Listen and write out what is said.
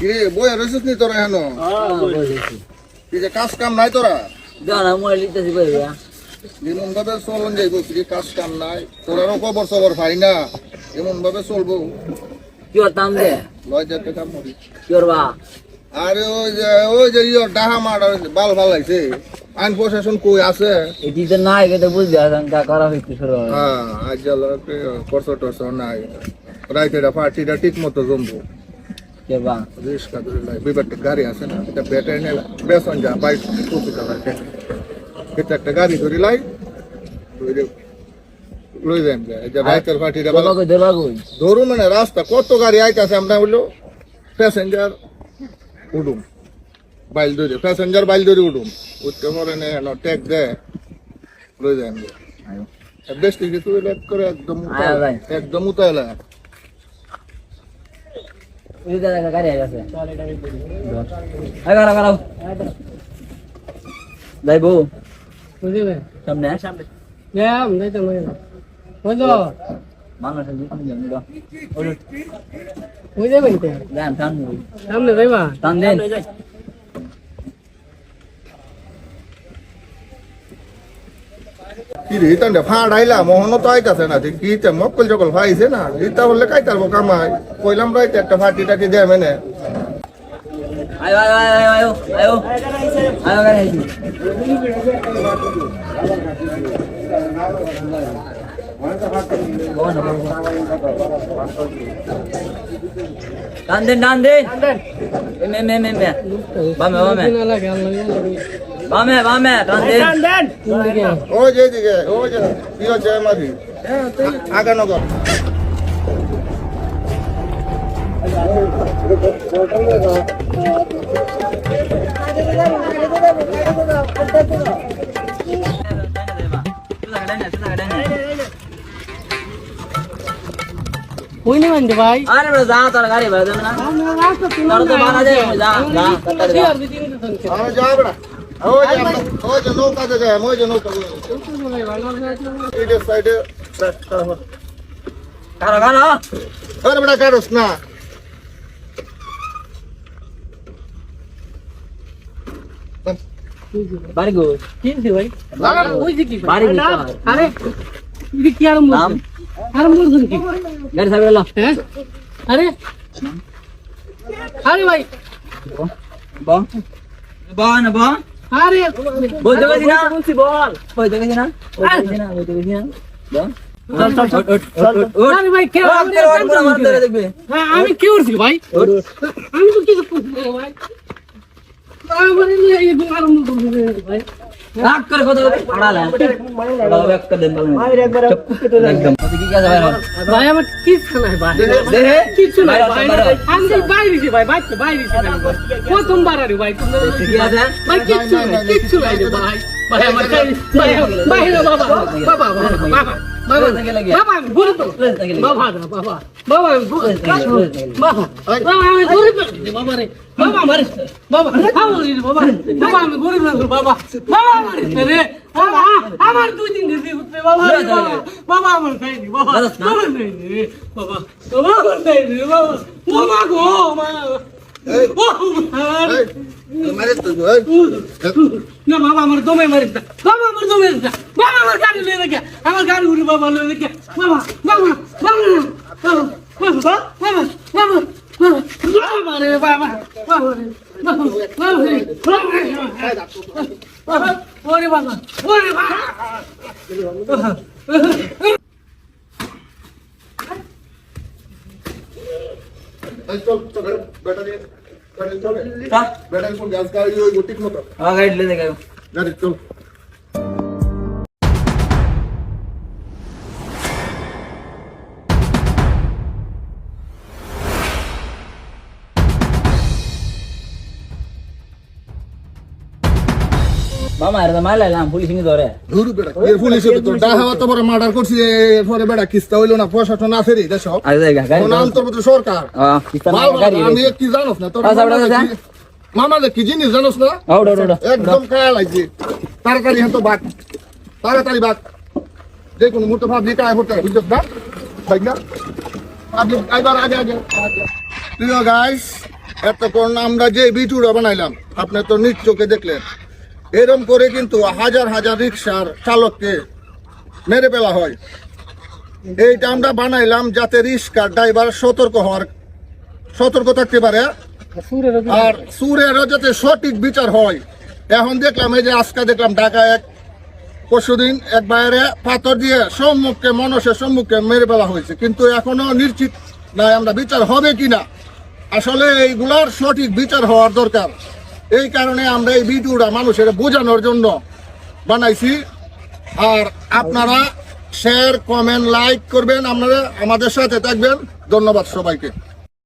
কিরে বই রয়েছিস নি তোরা হেন কি যে কাজ কাম নাই তোরা? জানা মই লিতেছি ভাইয়া এমন ভাবে চলন যাইব কি কাজ কাম নাই? তোরারও খবর সবর পাই না। এমন ভাবে চলবো। কি করতাম দে লয় যাতে কাম করি কি করবা আরে ওই যে ওই যে ডাহা মার বাল ভালো লাগছে আইন প্রশাসন কই আছে? এটি তো নাই তা করা হইতে শুরু হ্যাঁ আজ জাল করছ টর্চ নাই। রাইতেটা পার্টিটা ঠিক মতো জমবো। কেবা রিস্কা ধরে লাই বিবারটা গাড়ি আছে না এটা ব্যাটারি নেই বেসন যা বাইক টুপি কালার এটা একটা গাড়ি ধরে লাই লই যাইম যা বাইকের পাটি দেবা লাগো দেবা গই ধরু মানে রাস্তা কত গাড়ি আইতাছে আমরা হলো প্যাসেঞ্জার উডুম বাইল ধরে প্যাসেঞ্জার বাইল ধরে উডুম উঠতে পরে নে ট্যাগ দে লই যাইম দেশ থেকে তুই করে একদম একদম উতায় লাগে যাইবো বুঝলে সামনে সামনে হ্যাঁ যাইতে বুঝলো মানুষ বুঝে সামনে যাইবা সামনে দেন কি রে ইতান্ডে ফাড় আইলা মোহন তো আইতাছে না, যে কি তে, মক্কল জকল ফাইছে না ইতা বললে কাইতারবো কামাই। কইলাম রাইতে একটা ফাটি টাটি দেয় মেনে। আয়ো আয়ো আয়ো আয়ো আয়ো আয়ো আয়ো আইছি টান দেন টান দেন এমে এমে এমে বামে বামে বামে বামে টান দেন টান দেন ও যে দিকে ও যে প্রিয় জয় মারি আগে নগর আগে কই না মানে ভাই আরে বড় যা তোর গাড়ি ভাই দেন না তোর তো বানা দে যা যা তাড়াতাড়ি যা। আমি যা বড়া ও যে ও যে নৌকা যে যায় ওই যে নৌকা ভাই ভালো আছে এইটা সাইডে কারও কারও আরে বড়া কারোস না বাড়ি গো চিনছি ভাই ওই যে কি বাড়ি গো আরে কি আর নাম হ্যাঁ? আরে আরে? ভাই। বল। আরে বলতে পারছি না। বলছি বল। বলতে পারছি না। বলতে আমি কি করছি ভাই? আমি তো কিছু আরম্ভ করছি ভাই। রাগ করে কথা পড়ালে দাও এক দিন মায়ের একবার একদম। কি কাজ ভাই ভাই আমার কিছু নাই ভাই। দেহে কিছু নাই ভাই। আমি বাইরে ছি ভাই বাইরে বাইরে ছি কত আরে ভাই তুমি কি আছে? ভাই কিছু নাই কিছু নাই ভাই। আমার দুই বাবা বাবা বাবা আমার খাইনি বাবা বাবা খাইনি বাবা বাবা আমার খাইনি বাবা ও মা গো মা না বাবা আমার দমে মারিস না বাবা আমার দমে না বাবা আমার গাড়ি লয়ে রেখে আমার গাড়ি উড়ে বাবা লয়ে রেখে বাবা বাবা বাবা বাবা বাবা বাবা বাবা বাবা রে বাবা বাবা রে বাবা বাবা ওরে বাবা ওরে বাবা गाडी चल। মামা এর তো মারলাম পুলিশ নি ধরে। ধুরু বেটা এর পুলিশ তো ডাহা তো পরে মার্ডার করছি এরপরে বেটা কিস্তা হইল না প্রশাসন আছে রে দেশ আরে দেখা গাড়ি কোন অন্তর্গত সরকার। আ কিস্তা বাল বাল, গাড়ি আমি কি জানোস না তোর বেটা। মামা যে কি জিনিস জানোস না? আউট আউট আউট একদম কায়া লাগছে তাড়াতাড়ি হ্যাঁ তো বাক তাড়াতাড়ি বাক যে কোনো মুহূর্তে ভাবলি কায় হতে বুঝছ না? তাই না? আপনি একবার আগে আগে। প্রিয় গাইস এতক্ষণ আমরা যে ভিডিওটা বানাইলাম আপনি তো নিজ চোখে দেখলেন। এরম করে কিন্তু হাজার হাজার রিক্সার চালককে মেরে ফেলা হয়। এইটা আমরা বানাইলাম যাতে রিক্সার ড্রাইভার সতর্ক হওয়ার, সতর্ক থাকতে পারে। আর সুরেরও যাতে সঠিক বিচার হয়। এখন দেখলাম এই যে আজকে দেখলাম ঢাকা এক পরশুদিন এক বাইরে পাথর দিয়ে সম্মুখে মানুষের সম্মুখে মেরে ফেলা হয়েছে। কিন্তু এখনও নিশ্চিত নাই আমরা বিচার হবে কিনা। আসলে এইগুলার সঠিক বিচার হওয়ার দরকার। এই কারণে আমরা এই ভিডিওটা মানুষের বোঝানোর জন্য বানাইছি। আর আপনারা শেয়ার কমেন্ট লাইক করবেন। আপনারা আমাদের সাথে থাকবেন। ধন্যবাদ সবাইকে।